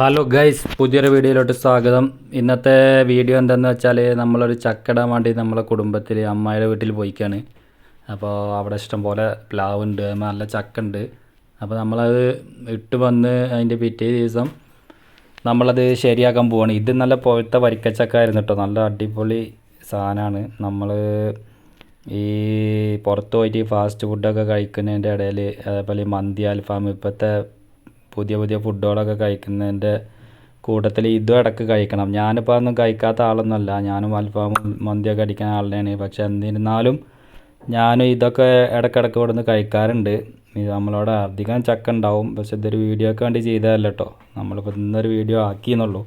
Hello guys പുതിയൊരു വീഡിയോയിലോട്ട് സ്വാഗതം. ഇന്നത്തെ വീഡിയോ എന്തെന്ന് വെച്ചാൽ നമ്മളൊരു ചക്കടാൻ വേണ്ടി നമ്മളെ കുടുംബത്തിൽ അമ്മായിയുടെ വീട്ടിൽ പോയിക്കാണ്. അപ്പോൾ അവിടെ ഇഷ്ടം പോലെ പ്ലാവുണ്ട് നല്ല ചക്ക ഉണ്ട് അപ്പോൾ നമ്മളത് ഇട്ട് വന്ന് അതിന്റെ പിറ്റേ ദിവസം നമ്മളത് ശരിയാക്കാൻ പോവാണ്. ഇത് നല്ല പുഴത്തെ വരിക്കച്ചക്ക ആയിരുന്നു കേട്ടോ നല്ല അടിപൊളി സാധനമാണ് നമ്മൾ ഈ പുറത്ത് പോയിട്ട് ഫാസ്റ്റ് ഫുഡൊക്കെ കഴിക്കുന്നതിന്റെ ഇടയിൽ അതേപോലെ മന്തി അൽഫാം ഇപ്പോഴത്തെ പുതിയ പുതിയ ഫുഡുകളൊക്കെ കഴിക്കുന്നതിന്റെ കൂട്ടത്തിൽ ഇതും ഇടയ്ക്ക് കഴിക്കണം. ഞാനിപ്പോൾ അതൊന്നും കഴിക്കാത്ത ആളൊന്നുമല്ല. ഞാനും അൽഫാമും മന്തിയൊക്കെ അടിക്കുന്ന ആളുടെയാണ് പക്ഷെ എന്നിരുന്നാലും ഞാനും ഇതൊക്കെ ഇടയ്ക്കിടയ്ക്ക് ഇവിടെ നിന്ന് കഴിക്കാറുണ്ട്. ഇത് നമ്മളവിടെ അധികം ചക്ക ഉണ്ടാവും. പക്ഷെ ഇതൊരു വീഡിയോക്ക് വേണ്ടി ചെയ്തതല്ല കേട്ടോ നമ്മളിപ്പോൾ ഇന്നൊരു വീഡിയോ ആക്കിയെന്നുള്ളൂ.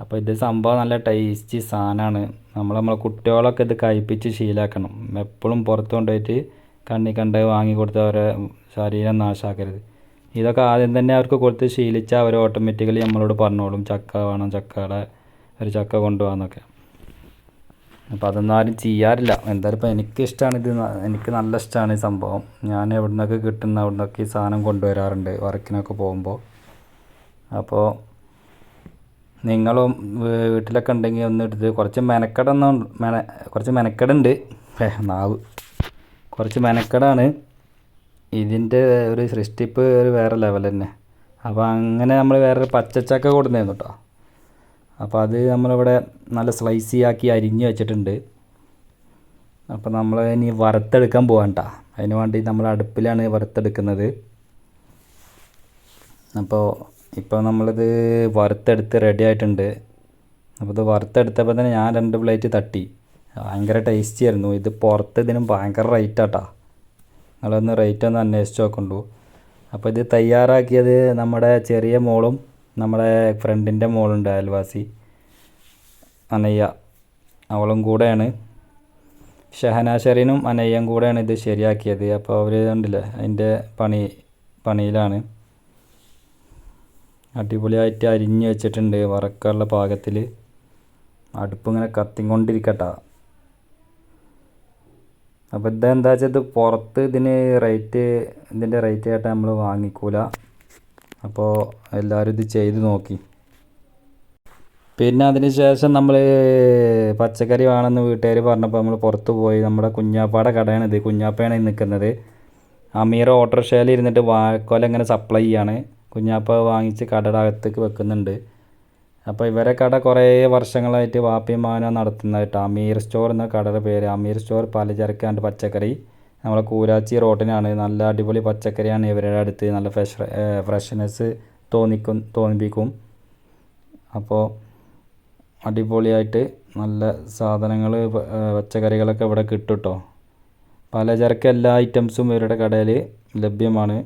അപ്പോൾ ഇത് സംഭവം നല്ല ടേസ്റ്റി സാധനമാണ്. നമ്മൾ നമ്മളെ കുട്ടികളൊക്കെ ഇത് കഴിപ്പിച്ച് ശീലാക്കണം. എപ്പോഴും പുറത്ത് കൊണ്ടുപോയിട്ട് കണ്ണി കണ്ട് വാങ്ങി ശരീരം നാശാക്കരുത്. ഇതൊക്കെ ആദ്യം തന്നെ അവർക്ക് കൊടുത്ത് ശീലിച്ചാൽ അവർ ഓട്ടോമാറ്റിക്കലി നമ്മളോട് പറഞ്ഞോളും ചക്ക വേണം ചക്കയുടെ ഒരു ചക്ക കൊണ്ടുപോകാന്നൊക്കെ അപ്പോൾ അതൊന്നും ആരും ചെയ്യാറില്ല. എന്തായാലും ഇപ്പോൾ എനിക്കിഷ്ടമാണ് ഇത് എനിക്ക് നല്ല ഇഷ്ടമാണ് ഈ സംഭവം. ഞാൻ എവിടെ നിന്നൊക്കെ കിട്ടുന്ന അവിടെ നിന്നൊക്കെ ഈ സാധനം കൊണ്ടുവരാറുണ്ട് വർക്കിനൊക്കെ പോകുമ്പോൾ അപ്പോൾ നിങ്ങളും വീട്ടിലൊക്കെ ഉണ്ടെങ്കിൽ ഒന്ന് എടുത്ത് കുറച്ച് മെനക്കെടൊന്നും മെന കുറച്ച് മെനക്കെടുണ്ട്. നാവ്. കുറച്ച് മെനക്കെടാണ്. ഇതിന്റെ ഒരു സൃഷ്ടിപ്പ് ഒരു വേറെ ലെവൽ തന്നെ. അപ്പോൾ അങ്ങനെ നമ്മൾ വേറൊരു പച്ചച്ചക്ക കൊടുന്നിരുന്നു കേട്ടോ അപ്പോൾ അത് നമ്മളിവിടെ നല്ല സ്ലൈസി ആക്കി അരിഞ്ഞ് വെച്ചിട്ടുണ്ട്. അപ്പോൾ നമ്മൾ ഇനി വറുത്തെടുക്കാൻ പോകാൻ കേട്ടോ അതിന് വേണ്ടി നമ്മൾ അടുപ്പിലാണ് വറുത്തെടുക്കുന്നത്. അപ്പോൾ ഇപ്പോൾ നമ്മളിത് വറുത്തെടുത്ത് റെഡി ആയിട്ടുണ്ട്. അപ്പോൾ ഇത് വറുത്തെടുത്തപ്പോൾ തന്നെ ഞാൻ രണ്ട് പ്ലേറ്റ് തട്ടി. ഭയങ്കര ടേസ്റ്റി ആയിരുന്നു. ഇത് പുറത്ത് ഇതിനും ഭയങ്കര റേറ്റ് ആട്ടാ നിങ്ങളൊന്ന് റേറ്റ് ഒന്ന് അന്വേഷിച്ച് നോക്കണ്ടു. അപ്പോൾ ഇത് തയ്യാറാക്കിയത് നമ്മുടെ ചെറിയ മോളും നമ്മുടെ ഫ്രണ്ടിന്റെ മോളുണ്ട് അയൽവാസി അനയ്യ. അവളും കൂടെയാണ്. ഷഹന ഷെറിനും അനയ്യം കൂടെയാണ് ഇത് ശരിയാക്കിയത്. അപ്പോൾ അവർ കണ്ടില്ലേ അതിന്റെ പണി പണിയിലാണ്. അടിപൊളിയായിട്ട് അരിഞ്ഞ് വെച്ചിട്ടുണ്ട് വറക്കാനുള്ള പാകത്തിൽ അടുപ്പിങ്ങനെ കത്തിക്കൊണ്ടിരിക്കട്ടാ. അപ്പോൾ ഇതെന്താ വെച്ചാൽ ഇത് പുറത്ത് ഇതിന് റേറ്റ് ഇതിന്റെ റേറ്റ് ആയിട്ട് നമ്മൾ വാങ്ങിക്കൂല. അപ്പോൾ എല്ലാവരും ഇത് ചെയ്ത് നോക്കി. പിന്നെ അതിന് ശേഷം നമ്മൾ പച്ചക്കറി വേണമെന്ന് വീട്ടുകാർ പറഞ്ഞപ്പോൾ നമ്മൾ പുറത്ത് പോയി നമ്മുടെ കുഞ്ഞാപ്പാടെ കടയാണ് ഇത്. കുഞ്ഞാപ്പയാണ് നിൽക്കുന്നത് അമീർ ഓട്ടോറിക്ഷയിൽ ഇരുന്നിട്ട് വാഴക്കോല ഇങ്ങനെ സപ്ലൈ ചെയ്യാണ്. കുഞ്ഞാപ്പ വാങ്ങിച്ച് കടയുടെ അകത്തേക്ക് വെക്കുന്നുണ്ട്. അപ്പോൾ ഇവരെ കട കുറേ വർഷങ്ങളായിട്ട് വാപ്പിമാന മാനോ നടത്തുന്നതായിട്ട് അമീർ സ്റ്റോർ എന്ന കടയുടെ പേര്. അമീർ സ്റ്റോർ പലചരക്ക് ആൻഡ് പച്ചക്കറി. നമ്മളെ കൂരാച്ചി റോട്ടിനാണ് നല്ല അടിപൊളി പച്ചക്കറിയാണ് ഇവരുടെ അടുത്ത്. നല്ല ഫ്രഷ് ഫ്രഷ്നെസ് തോന്നിക്കും തോന്നിപ്പിക്കും. അപ്പോൾ അടിപൊളിയായിട്ട് നല്ല സാധനങ്ങൾ പച്ചക്കറികളൊക്കെ ഇവിടെ കിട്ടും കേട്ടോ പലചരക്ക് എല്ലാ ഐറ്റംസും ഇവരുടെ കടയിൽ ലഭ്യമാണ്.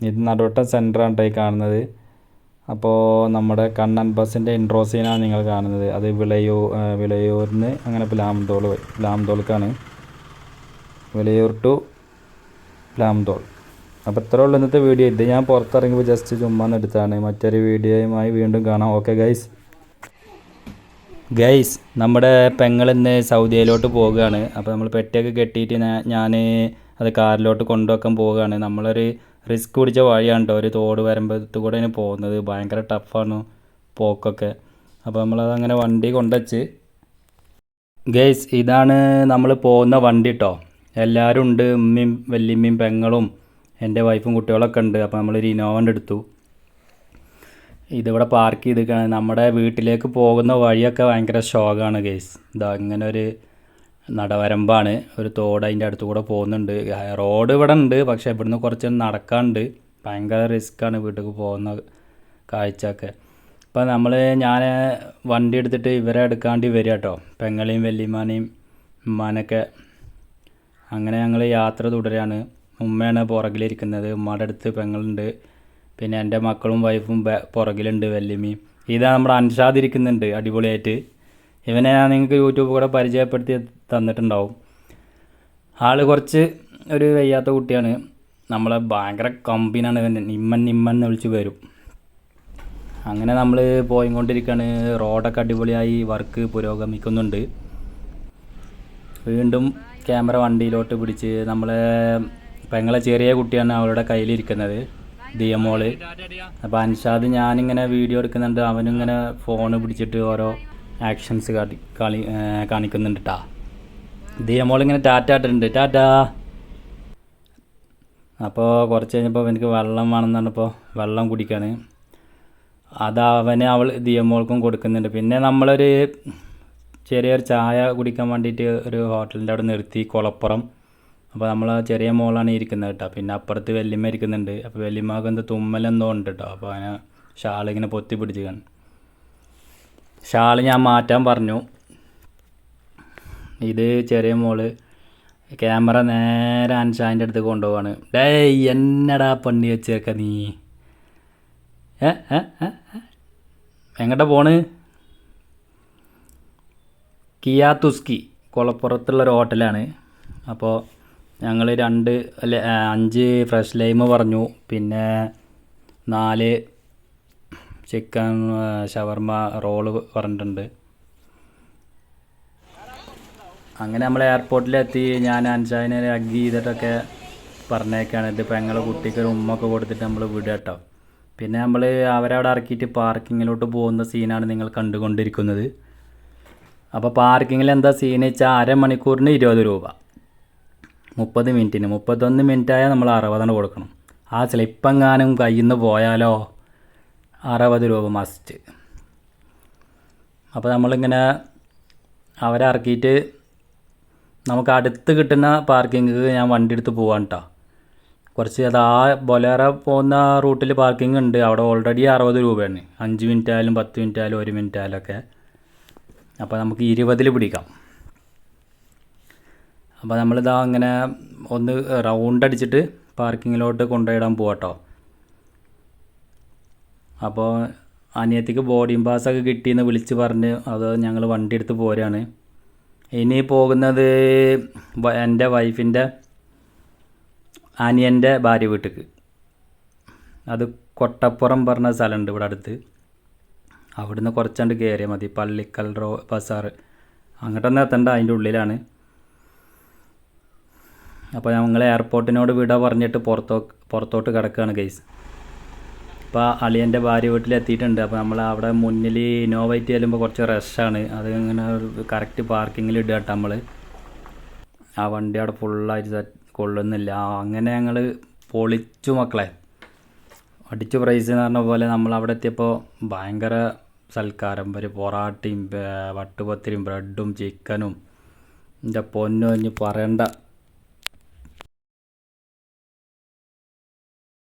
ഇത് നടുവട്ടം ഈ കാണുന്നത്. അപ്പോൾ നമ്മുടെ കണ്ണൻ ബസ്സിന്റെ ഇൻട്രോ സീനാണ് നിങ്ങൾ കാണുന്നത്. അത് വിളയൂർ വിളയൂരിൽ നിന്ന് അങ്ങനെ പ്ലാംതോൾ പോയി പ്ലാംതോൾക്കാണ്. വിളയൂർ ടു പ്ലാംതോൾ. അപ്പോൾ ഇത്രേ ഉള്ളൂ ഇന്നത്തെ വീഡിയോ ഇത് ഞാൻ പുറത്തിറങ്ങിയപ്പോൾ ജസ്റ്റ് ചുമ്മാന്ന് എടുത്താണ്. മറ്റൊരു വീഡിയോയുമായി വീണ്ടും കാണാം. ഓക്കെ ഗൈസ് ഗൈസ് നമ്മുടെ പെങ്ങൾ ഇന്ന് സൗദിയിലോട്ട് പോവുകയാണ്. അപ്പോൾ നമ്മൾ പെട്ടിയൊക്കെ കെട്ടിയിട്ട് ഞാൻ അത് കാറിലോട്ട് കൊണ്ടുവെക്കാൻ പോവുകയാണ്. നമ്മളൊരു റിസ്ക് പിടിച്ച വഴിയാണ് കേട്ടോ ഒരു തോട് വരമ്പത്ത് കൂടെ അതിന് പോകുന്നത്. ഭയങ്കര ടഫാണ് പോക്കൊക്കെ. അപ്പോൾ നമ്മളത് അങ്ങനെ വണ്ടി കൊണ്ടുവച്ച് ഗേസ് ഇതാണ് നമ്മൾ പോകുന്ന വണ്ടി കേട്ടോ എല്ലാവരും ഉണ്ട്. ഉമ്മയും വല്യമ്മയും പെങ്ങളും എന്റെ വൈഫും കുട്ടികളൊക്കെ ഉണ്ട്. അപ്പോൾ നമ്മളൊരു ഇനോവന്റെ എടുത്തു. ഇതിവിടെ പാർക്ക് ചെയ്തിരിക്കുകയാണ്. നമ്മുടെ വീട്ടിലേക്ക് പോകുന്ന വഴിയൊക്കെ ഭയങ്കര ഷോക്കാണ് ഗേസ് ഇതാ ഇങ്ങനെ ഒരു നടവരമ്പാണ്. ഒരു തോട് അതിന്റെ അടുത്ത് കൂടെ പോകുന്നുണ്ട്. റോഡ് ഇവിടെ ഉണ്ട് പക്ഷേ ഇവിടുന്ന് കുറച്ച് നടക്കാണ്ട്. ഭയങ്കര റിസ്ക്കാണ് വീട്ടിലേക്ക് പോകുന്ന കാഴ്ചയൊക്കെ. അപ്പോൾ നമ്മൾ ഞാൻ വണ്ടി എടുത്തിട്ട് ഇവരെ എടുക്കാണ്ടി വരിക കേട്ടോ. പെങ്ങളെയും വല്യമാനെയും ഉമ്മാനൊക്കെ. അങ്ങനെ ഞങ്ങൾ യാത്ര തുടരുകയാണ് ഉമ്മയാണ് പുറകിലിരിക്കുന്നത്. ഉമ്മയുടെ അടുത്ത് പെങ്ങളുണ്ട്. പിന്നെ എന്റെ മക്കളും വൈഫും പുറകിലുണ്ട് വല്യമ്മയും. ഇതാ നമ്മുടെ അൻഷാദ് ഇരിക്കുന്നുണ്ട് അടിപൊളിയായിട്ട്. ഇവനെ ഞാൻ നിങ്ങൾക്ക് യൂട്യൂബ് കൂടെ പരിചയപ്പെടുത്തി തന്നിട്ടുണ്ടാവും. ആൾ കുറച്ച് ഒരു വയ്യാത്ത കുട്ടിയാണ്. നമ്മളെ ഭയങ്കര കമ്പിനാണ് ഇവൻ നിമ്മൻ നിമ്മൻ എന്ന് വിളിച്ച് വരും. അങ്ങനെ നമ്മൾ പോയിക്കൊണ്ടിരിക്കുകയാണ് റോഡൊക്കെ അടിപൊളിയായി വർക്ക് പുരോഗമിക്കുന്നുണ്ട്. വീണ്ടും ക്യാമറ വണ്ടിയിലോട്ട് പിടിച്ച് നമ്മളെ പെങ്ങളെ ചെറിയ കുട്ടിയാണ് അവളുടെ കയ്യിലിരിക്കുന്നത്. ദിയമോൾ. അപ്പോൾ അൻഷാദ് ഞാനിങ്ങനെ വീഡിയോ എടുക്കുന്നുണ്ട്. അവനിങ്ങനെ ഫോണ് പിടിച്ചിട്ട് ഓരോ ആക്ഷൻസ് കാട്ടി കാണി കാണിക്കുന്നുണ്ട് കേട്ടാ ദിയ മോളിങ്ങനെ ടാറ്റ ഇട്ടിട്ടുണ്ട് ടാറ്റാ. അപ്പോൾ കുറച്ച് കഴിഞ്ഞപ്പോൾ എനിക്ക് വെള്ളം വേണമെന്ന് പറഞ്ഞപ്പോൾ വെള്ളം കുടിക്കാണ് അത് അവനെ അവൾ ദിയമോൾക്കും കൊടുക്കുന്നുണ്ട്. പിന്നെ നമ്മളൊരു ചെറിയൊരു ചായ കുടിക്കാൻ വേണ്ടിയിട്ട് ഒരു ഹോട്ടലിന്റെ അവിടെ നിർത്തി കുളപ്പുറം. അപ്പോൾ നമ്മൾ ചെറിയ മോളാണ് ഇരിക്കുന്നത് കേട്ടോ. പിന്നെ അപ്പുറത്ത് വല്യമ്മ ഇരിക്കുന്നുണ്ട്. അപ്പോൾ വല്യമ്മക്ക് എന്തോ തുമ്മലെന്തോ ഉണ്ട് കേട്ടോ അപ്പോൾ അതിനെ ഷാളിങ്ങനെ പൊത്തി പിടിച്ച് കാണും. ഷാൾ ഞാൻ മാറ്റാൻ പറഞ്ഞു. ഇത് ചെറിയ മോൾ ക്യാമറ നേരെ അൻഷാന്റെ അടുത്ത് കൊണ്ടുപോവാണ്. ഡേ എന്നടാ പണി വെച്ചേക്ക നീ? ഏ ഏ? എങ്ങോട്ടാ പോണ്? കിയാത്തുസ്കി കുളപ്പുറത്തുള്ളൊരു ഹോട്ടലാണ്. അപ്പോൾ ഞങ്ങൾ രണ്ട് അല്ലെ അഞ്ച് ഫ്രഷ് ലൈമ് പറഞ്ഞു. പിന്നെ നാല് ചിക്കൻ ഷവർമ റോൾ പറഞ്ഞിട്ടുണ്ട്. അങ്ങനെ നമ്മൾ എയർപോർട്ടിലെത്തി ഞാൻ അൻഷാവിനെ അഗ് ചെയ്തിട്ടൊക്കെ പറഞ്ഞേക്കാണ്. ഇതിപ്പോൾ ഞങ്ങളെ കുട്ടിക്ക് ഒരു ഉമ്മൊക്കെ കൊടുത്തിട്ട് നമ്മൾ വിടുക കേട്ടോ പിന്നെ നമ്മൾ അവരവിടെ ഇറക്കിയിട്ട് പാർക്കിങ്ങിലോട്ട് പോകുന്ന സീനാണ് നിങ്ങൾ കണ്ടുകൊണ്ടിരിക്കുന്നത്. അപ്പോൾ പാർക്കിങ്ങിൽ എന്താ സീൻ വെച്ചാൽ അരമണിക്കൂറിന് ഇരുപത് രൂപ. മുപ്പത് മിനിറ്റിന് മുപ്പത്തൊന്ന് മിനിറ്റായാൽ നമ്മൾ അറുപതെണ്ണം കൊടുക്കണം. ആ സ്ലിപ്പെങ്ങാനും കയ്യിൽ നിന്ന് പോയാലോ? അറുപത് രൂപ മസ്റ്റ് അപ്പോൾ നമ്മളിങ്ങനെ അവരെ ഇറക്കിയിട്ട് നമുക്ക് അടുത്ത് കിട്ടുന്ന പാർക്കിങ്ങിക്ക് ഞാൻ വണ്ടി എടുത്ത് പോകാൻ കേട്ടോ കുറച്ച് അത് ആ ബൊലേറ പോകുന്ന റൂട്ടിൽ പാർക്കിംഗ് ഉണ്ട്. അവിടെ ഓൾറെഡി അറുപത് രൂപയാണ്. അഞ്ച് മിനിറ്റ് ആയാലും പത്ത് മിനിറ്റ് ആയാലും ഒരു മിനിറ്റ് ആയാലും ഒക്കെ അപ്പോൾ നമുക്ക് ഇരുപതിൽ പിടിക്കാം. അപ്പോൾ നമ്മളിതാ അങ്ങനെ ഒന്ന് റൗണ്ട് അടിച്ചിട്ട് പാർക്കിങ്ങിലോട്ട് കൊണ്ടുപോയിടാൻ പോവാട്ടോ അപ്പോൾ അനിയത്തിക്ക് ബോർഡിംഗ് പാസ്സൊക്കെ കിട്ടിയെന്ന് വിളിച്ച് പറഞ്ഞ് അത് ഞങ്ങൾ വണ്ടി എടുത്ത് പോരാണ്. ഇനി പോകുന്നത് എന്റെ വൈഫിന്റെ അനിയന്റെ ഭാര്യ വീട്ടിക്ക്. അത് കൊട്ടപ്പുറം പറഞ്ഞ സ്ഥലമുണ്ട് ഇവിടെ അടുത്ത്. അവിടുന്ന് കുറച്ചാണ്ട് കയറിയാൽ മതി. പള്ളിക്കൽ റോ ബസാർ അങ്ങോട്ടൊന്നും എത്തണ്ട അതിന്റെ ഉള്ളിലാണ്. അപ്പോൾ ഞങ്ങൾ എയർപോർട്ടിനോട് വിട പറഞ്ഞിട്ട് പുറത്തോ പുറത്തോട്ട് കിടക്കുകയാണ് ഗൈസ് ഇപ്പോൾ അളിയന്റെ ഭാര്യ വീട്ടിലെത്തിയിട്ടുണ്ട്. അപ്പോൾ നമ്മൾ അവിടെ മുന്നിൽ ഇന്നോവൈറ്റ് ചെല്ലുമ്പോൾ കുറച്ച് റഷാണ് അത് ഇങ്ങനെ കറക്റ്റ് പാർക്കിങ്ങിൽ ഇടുക കേട്ടോ നമ്മൾ ആ വണ്ടി അവിടെ ഫുള്ളായിട്ട് കൊള്ളുന്നില്ല. അങ്ങനെ ഞങ്ങൾ പൊളിച്ചു മക്കളെ. അടിച്ചു പ്രൈസ് എന്ന് പറഞ്ഞ പോലെ നമ്മൾ അവിടെ എത്തിയപ്പോൾ ഭയങ്കര സൽക്കാരം. ഒരു പൊറാട്ടയും വട്ടുപത്തിരിയും ബ്രെഡും ചിക്കനും എന്റെ പൊന്നും ഇനി പറയണ്ട.